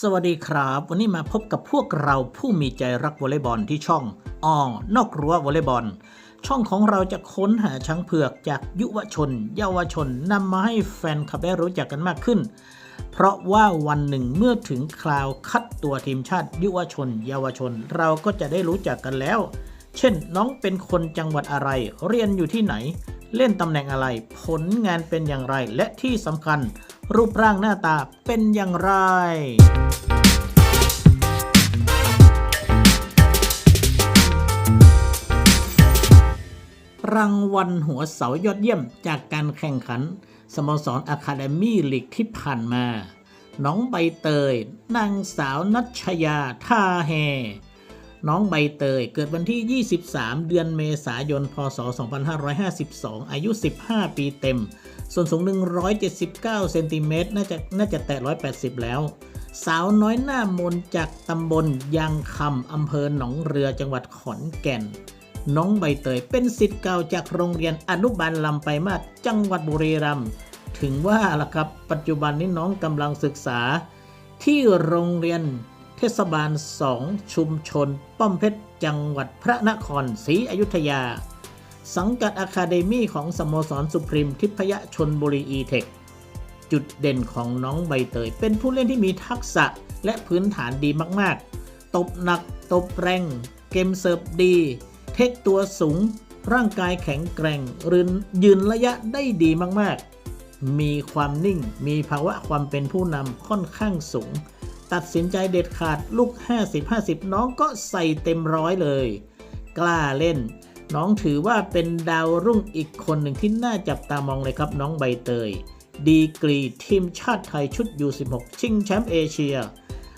สวัสดีครับ วันนี้มาพบกับพวกเราผู้มีใจรักวอลเลย์บอลที่ช่องอ่อนอกรั้ววอลเลย์บอล ช่องของเราจะค้นหาช้างเผือกจากยุวชน เยาวชนนำมาให้แฟนคลับได้รู้จักกันมากขึ้น เพราะว่าวันหนึ่งเมื่อถึงคราวคัดตัวทีมชาติยุวชน เยาวชน เราก็จะได้รู้จักกันแล้ว เช่นน้องเป็นคนจังหวัดอะไร เรียนอยู่ที่ไหน เล่นตำแหน่งอะไร ผลงานเป็นอย่างไร และที่สำคัญ รูปร่างหน้าตาเป็นอย่างไรรางวัลหัวเสายอดเยี่ยมจากการแข่งขัน สโมสรอะคาเดมี่ลีกที่ผ่านมา น้องใบเตย นางสาวนัชยาท่าแฮ น้องใบเตย เกิดวันที่ 23 เดือนเมษายน พศ 2552 อายุ 15 ปีเต็ม ส่วนสูง 179 เซนติเมตร น่าจะน่าจะแตะ 180 แล้ว สาวน้อยหน้ามนจากตำบลยางคำอำเภอหนองเรือจังหวัดขอนแก่น น้องใบเตยเป็นสิทธิ์เก่าจากโรงเรียนอนุบาลลำไปลายมาศจังหวัดบุรีรัมย์ ถึงว่าล่ะครับ ปัจจุบันนี้น้องกำลังศึกษาที่โรงเรียน เทศบาล 2 ชุมชน ป้อมเพชร จังหวัดพระนครศรีอยุธยา สังกัดอะคาเดมี่ของสโมสรสุพรีมทิพยชนบุรีอีเทค จุดเด่นของน้องใบเตย เป็นผู้เล่นที่มีทักษะและพื้นฐานดีมาก ๆ ตบหนัก ตบแรง เกมเสิร์ฟดี เทคตัวสูง ร่างกายแข็งแกร่งรืนยืนระยะได้ดีมาก ๆ มีความนิ่ง มีภาวะความเป็นผู้นำค่อนข้างสูง ตัดสินใจเด็ดขาดลูก 50-50 น้องก็ใส่เต็มร้อยเลย กล้าเล่น น้องถือว่าเป็นดาวรุ่งอีกคนหนึ่งที่น่าจับตามองเลยครับน้องใบเตย ดีกรีทีมชาติไทยชุด U16 ชิงแชมป์เอเชีย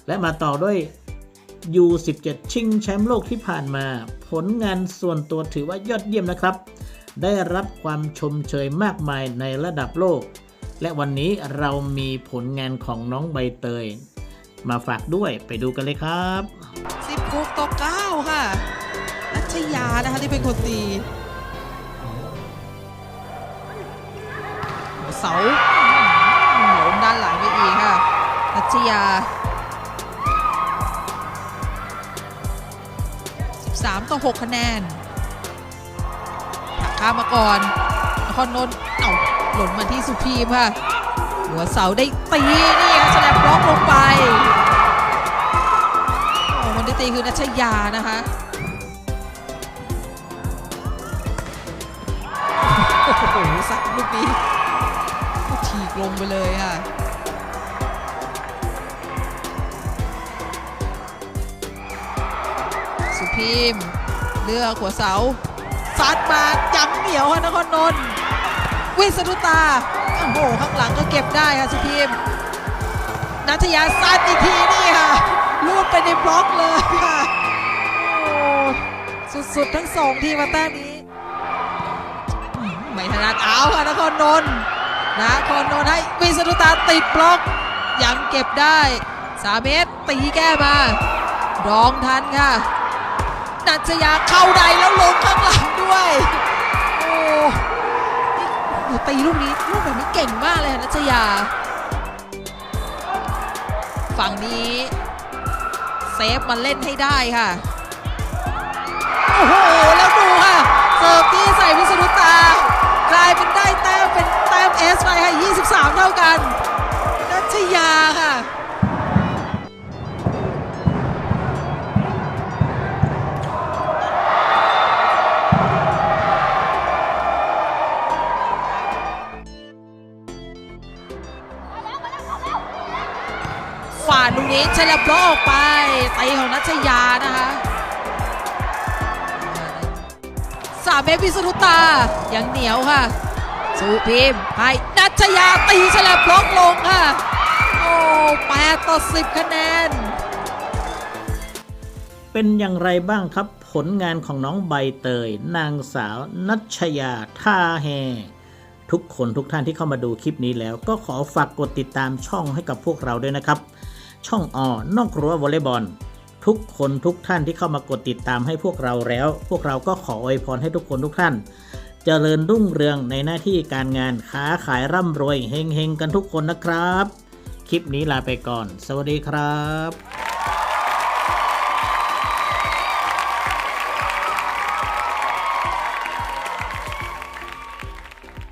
และมาต่อด้วย U17 ชิงแชมป์โลกที่ผ่านมา ผลงานส่วนตัวถือว่ายอดเยี่ยมนะครับ ได้รับความชมเชยมากมายในระดับโลก และวันนี้เรามีผลงานของน้องใบเตย มาฝากด้วยไปดูกันเลยครับ 16 ต่อ 9 ค่ะนัชยานะคะที่เป็นคนตีเสาล้มด้านหลังไปอีกค่ะนัชยา 13 ต่อ 6 คะแนนถักข้ามมาก่อนนครนนท์เอ้าหล่นมาที่สุพีมค่ะ หัวเสาได้ตีนี่ค่ะสแลมบล็อกลงไปโอ้คนที่ตีคือนัชยานะคะโอ้โหสักลูกนี้ถีกลงไปเลยค่ะสุพีมเลือกหัวเสาซัดมาจังเหนียวค่ะนครนนท์ วิสรุตา โอ้โห ข้างหลังก็เก็บได้ค่ะสุพีมนัทยาซัดอีกทีนี่ค่ะลูดไปในบล็อกเลยค่ะโอ้สุดๆทั้งสองทีมาแต้มนี้ ไม่ถนัดเอาค่ะนครนนท์นครนนท์ให้วิสรุตาติดบล็อก ยังเก็บได้สาเมตรตีแก้มารองทันค่ะนัชยาเข้าใดแล้วลงข้างหลังด้วย โอ้ นี่ตีลูกนี้ลูกแบบนี้เก่งมากเลยค่ะนัชยา ฝั่งนี้เซฟมาเล่นให้ได้ค่ะ โอ้โห ลูกนี้ฉลับล้อออกไปตีของนัชยานะคะสามเมตรวิสรุตายังเหนียวค่ะ สุพิมพ์ให้นัชยาตีฉลับล็อกลงค่ะ โอ้แปดต่อสิบคะแนน เป็นอย่างไรบ้างครับผลงานของน้องใบเตย นางสาว นัชยาท่าแฮทุกคนทุกท่านที่เข้ามาดูคลิปนี้แล้วก็ขอฝากกดติดตามช่องให้กับพวกเราด้วยนะครับ ช่องอนอกรั้ววอลเลย์บอล ทุกคนทุกท่านที่เข้ามากดติดตามให้พวกเราแล้ว พวกเราก็ขออวยพรให้ทุกคนทุกท่านเจริญรุ่งเรืองในหน้าที่การงานค้าขายร่ำรวยเฮงๆ กันทุกคนนะครับ คลิปนี้ลาไปก่อน สวัสดีครับ